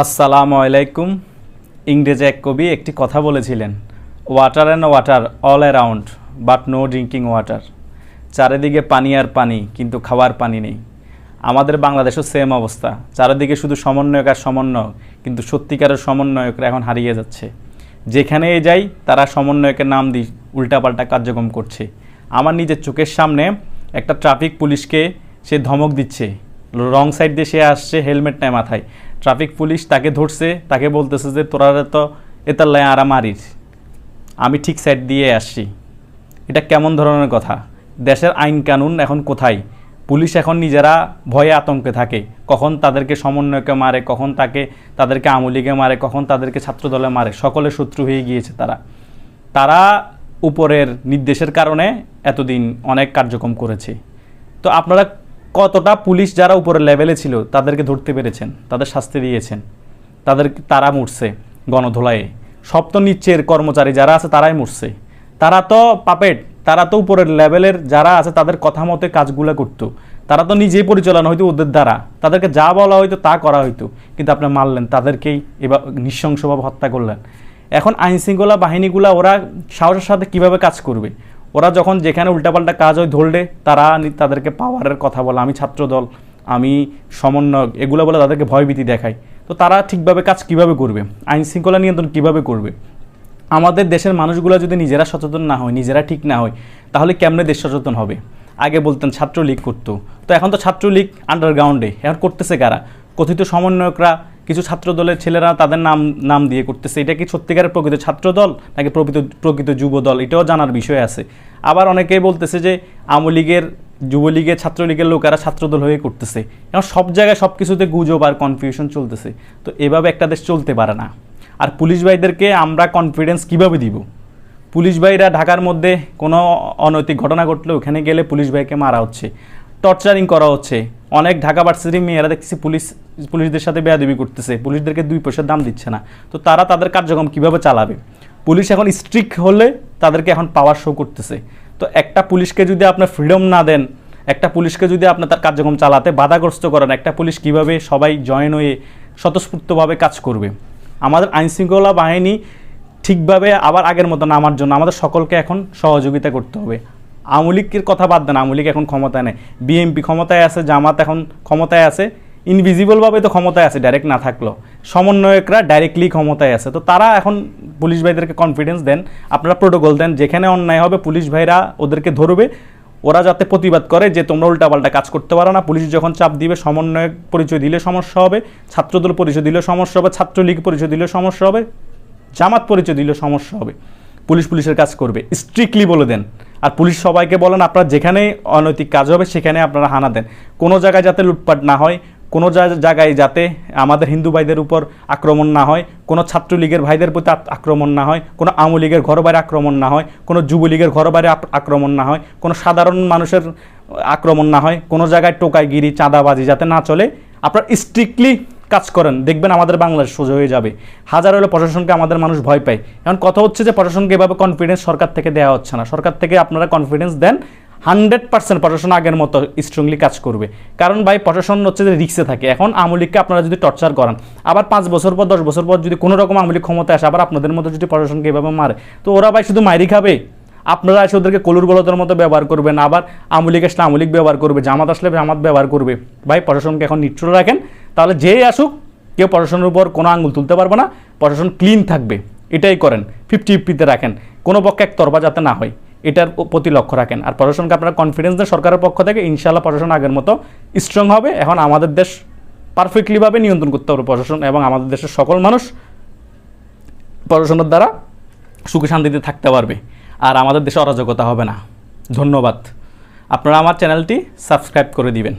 আসসালামু আলাইকুম। ইংরেজে এক কবি একটি কথা বলেছিলেন water and water all around but no drinking water চারিদিকে পানি আর পানি, কিন্তু খাওয়ার পানি নেই। আমাদের বাংলাদেশও সেম অবস্থা। চারিদিকে শুধু সমন্বয়ক আর সমন্বয়ক, কিন্তু সত্যিকারের সমন্বয়করা এখন হারিয়ে যাচ্ছে। যেখানে যাই, তারা সমন্বয়কের নাম দিয়ে উল্টাপাল্টা কার্যক্রম করছে। আমার নিজের চোখের সামনে একটা ট্রাফিক পুলিশকে সে ধমক দিচ্ছে। রং সাইড দিয়ে সে আসছে হেলমেট নেয় মাথায়। ট্রাফিক পুলিশ তাকে ধরছে, তাকে বলতেছে যে তোরা তো এতাল্লায় আরা মারিস। আমি ঠিক সাইড দিয়ে আসছি। এটা কেমন ধরনের কথা? দেশের আইন কানুন এখন কোথায়? পুলিশ এখন নিজেরা ভয়ে আতঙ্কে থাকে। কখন তাদেরকে সমন্বয়কে মারে, কখন তাকে, তাদেরকে আমলিগে মারে, কখন তাদেরকে ছাত্রদলে মারে, সকলে শত্রু হয়ে গিয়েছে তারা। তারা উপরের নির্দেশের কারণে এতদিন অনেক কার্যক্রম করেছে। তো আপনারা কতটা পুলিশ যারা উপরের লেভেলে ছিল, তাদেরকে ধরতে পেরেছেন, তাদের শাস্তি দিয়েছেন, তাদের তারা মরছে গণধোলায়ে। সব তো কর্মচারী যারা আছে, তারাই মরছে। তারা তো পাপেট তারা তো উপরের লেভেলের যারা আছে, তাদের কথা মতে কাজগুলো করতো। তারা তো নিজেই পরিচালনা হইতো ওদের দ্বারা। তাদেরকে যা বলা হইতো, তা করা হইতো। কিন্তু আপনি মারলেন, তাদেরকেই এবার নৃশংসভাবে হত্যা করলেন। এখন আইনশৃঙ্খলা বাহিনীগুলা, ওরা সাহসের সাথে কীভাবে কাজ করবে? ওরা যখন যেখানে উল্টাপাল্টা কাজ হয় ধরলে, তারা তাদেরকে পাওয়ারের কথা বলে, আমি ছাত্রদল, আমি সমন্বয়ক। এগুলো বলে তাদেরকে ভয়ভীতি দেখায়। তো তারা ঠিকভাবে কাজ কীভাবে করবে? আইন শৃঙ্খলা নিয়ন্ত্রণ কীভাবে করবে? আমাদের দেশের মানুষগুলো যদি নিজেরা সচেতন না হয়, নিজেরা ঠিক না হয়, তাহলে কেমনে দেশ সচেতন হবে? আগে বলতেন ছাত্রলীগ করতো। তো এখন তো ছাত্রলীগ আন্ডারগ্রাউন্ডে এখন করতেছে কারা? কথিত সমন্বয়করা কিছু ছাত্রদলের ছেলেরা তাদের নাম নাম দিয়ে করতেছে। এটা কি সত্যিকারের প্রকৃত ছাত্রদল নাকি প্রকৃত প্রকৃত যুবদল? এটাও জানার বিষয় আছে। আবার অনেকেই বলতেছে যে আওয়ামী লীগের, যুবলীগের, ছাত্রলীগের লোকেরা ছাত্রদল হয়ে করতেছে। এখন সব জায়গায় সব কিছুতে গুজব আর কনফিউশন চলতেছে। তো এভাবে একটা দেশ চলতে পারে না। আর পুলিশ ভাইদেরকে আমরা কনফিডেন্স কীভাবে দিব? পুলিশ ভাইরা ঢাকার মধ্যে কোনো অনৈতিক ঘটনা ঘটলে ওখানে গেলে পুলিশ ভাইকে মারা হচ্ছে টর্চারিং করা হচ্ছে। অনেক ঢাকা ভার্সিটির মেয়েরা দেখছি পুলিশ, পুলিশদের সাথে বেয়াদবি করতেছে। পুলিশদেরকে দুই পয়সার দাম দিচ্ছে না। তো তারা তাদের কার্যক্রম কীভাবে চালাবে? পুলিশ এখন স্ট্রিক্ট হলে তাদেরকে এখন পাওয়ার শো করতেছে। তো একটা পুলিশকে যদি আপনার ফ্রিডম না দেন, একটা পুলিশকে যদি আপনার তার কার্যক্রম চালাতে বাধাগ্রস্ত করেন, একটা পুলিশ কীভাবে সবাই জয়েন হয়ে স্বতঃস্ফূর্তভাবে কাজ করবে? আমাদের আইনশৃঙ্খলা বাহিনী ঠিকভাবে আবার আগের মতো নামার জন্য আমাদের সকলকে এখন সহযোগিতা করতে হবে। আওয়ামী লীগের কথা বাদ দেন আওয়ামী এখন ক্ষমতায় নেই। বিএনপি ক্ষমতায় আছে, জামাত এখন ক্ষমতায় আছে ইনভিজিবলভাবে তো ক্ষমতায় আছে ডাইরেক্ট না থাকলেও। সমন্বয়করা ডাইরেক্টলি ক্ষমতায় আছে। তো তারা এখন পুলিশ ভাইদেরকে কনফিডেন্স দেন, আপনারা প্রোটোকল দেন, যেখানে অন্যায় হবে পুলিশ ভাইরা ওদেরকে ধরবে। ওরা যাতে প্রতিবাদ করে যে তোমরা উল্টাপাল্টা কাজ করতে পারো না, পুলিশ যখন চাপ দিবে, সমন্বয়ক পরিচয় দিলে সমস্যা হবে, ছাত্রদল পরিচয় দিলে সমস্যা হবে, ছাত্রলীগ পরিচয় দিলে সমস্যা হবে, জামাত পরিচয় দিলে সমস্যা হবে। পুলিশ পুলিশের কাজ করবে। স্ট্রিক্টলি বলে দেন। আর পুলিশ সবাইকে বলেন, আপনারা যেখানে অনৈতিক কাজ হবে, সেখানে আপনারা হানা দেন। কোনো জায়গায় যাতে লুটপাট না হয়, কোনো জায়গায় যাতে আমাদের হিন্দু ভাইদের উপর আক্রমণ না হয়, কোনো ছাত্রলীগের ভাইদের প্রতি আক্রমণ না হয়, কোনো আওয়ামী লীগের ঘর বাইরে আক্রমণ না হয়, কোনো যুবলীগের ঘর বাইরে আক্রমণ না হয়, কোনো সাধারণ মানুষের আক্রমণ না হয়, কোনো জায়গায় টোকাইগিরি, চাঁদাবাজি যাতে না চলে, আপনার স্ট্রিক্টলি কাজ করেন, দেখবেন আমাদের বাংলাদেশ সোজা হয়ে যাবে। হাজার হলে প্রশাসনকে আমাদের মানুষ ভয় পায়। এখন কথা হচ্ছে যে, প্রশাসনকে এভাবে কনফিডেন্স সরকার থেকে দেওয়া হচ্ছে না। সরকার থেকে আপনারা কনফিডেন্স দেন হান্ড্রেড পার্সেন্ট প্রশাসন আগের মতো স্ট্রংলি কাজ করবে। কারণ ভাই, প্রশাসন হচ্ছে যে রিক্সে থাকে। এখন আওয়ামী লীগকে আপনারা যদি টর্চার করেন, আবার পাঁচ বছর পর, দশ বছর পর যদি কোনো রকম আওয়ামী লীগ ক্ষমতায় আসে, আবার আপনাদের মতো যদি প্রশাসনকে এভাবে মারে, তো ওরা ভাই শুধু মাইরি খাবে? আপনারা এসে ওদেরকে কলুর বলতের মতো ব্যবহার করবেন, আবার আওয়ামী লীগ আসলে আওয়ামী লীগ ব্যবহার করবে, জামাত আসলে জামাত ব্যবহার করবে। ভাই, প্রশাসনকে এখন নিশ্চল রাখেন, তাহলে যেই আসুক, কেউ প্রশাসনের উপর কোনো আঙুল তুলতে পারবে না, প্রশাসন ক্লিন থাকবে, এটাই করেন ফিফটি ফিফটিতে রাখেন, কোনো পক্ষে এক একতরফা যাতে না হয়, এটার প্রতি লক্ষ্য রাখেন। আর প্রশাসনকে আপনারা কনফিডেন্স দেন, সরকারের পক্ষ থেকে ইনশাল্লাহ প্রশাসন আগের মতো স্ট্রং হবে, এখন আমাদের দেশ পারফেক্টলিভাবে নিয়ন্ত্রণ করতে হবে প্রশাসন এবং আমাদের দেশের সকল মানুষ প্রশাসনের দ্বারা সুখে শান্তিতে থাকতে পারবে। আর আমাদের দেশে অরাজকতা হবে না। ধন্যবাদ। আপনারা আমার চ্যানেলটি সাবস্ক্রাইব করে দিবেন।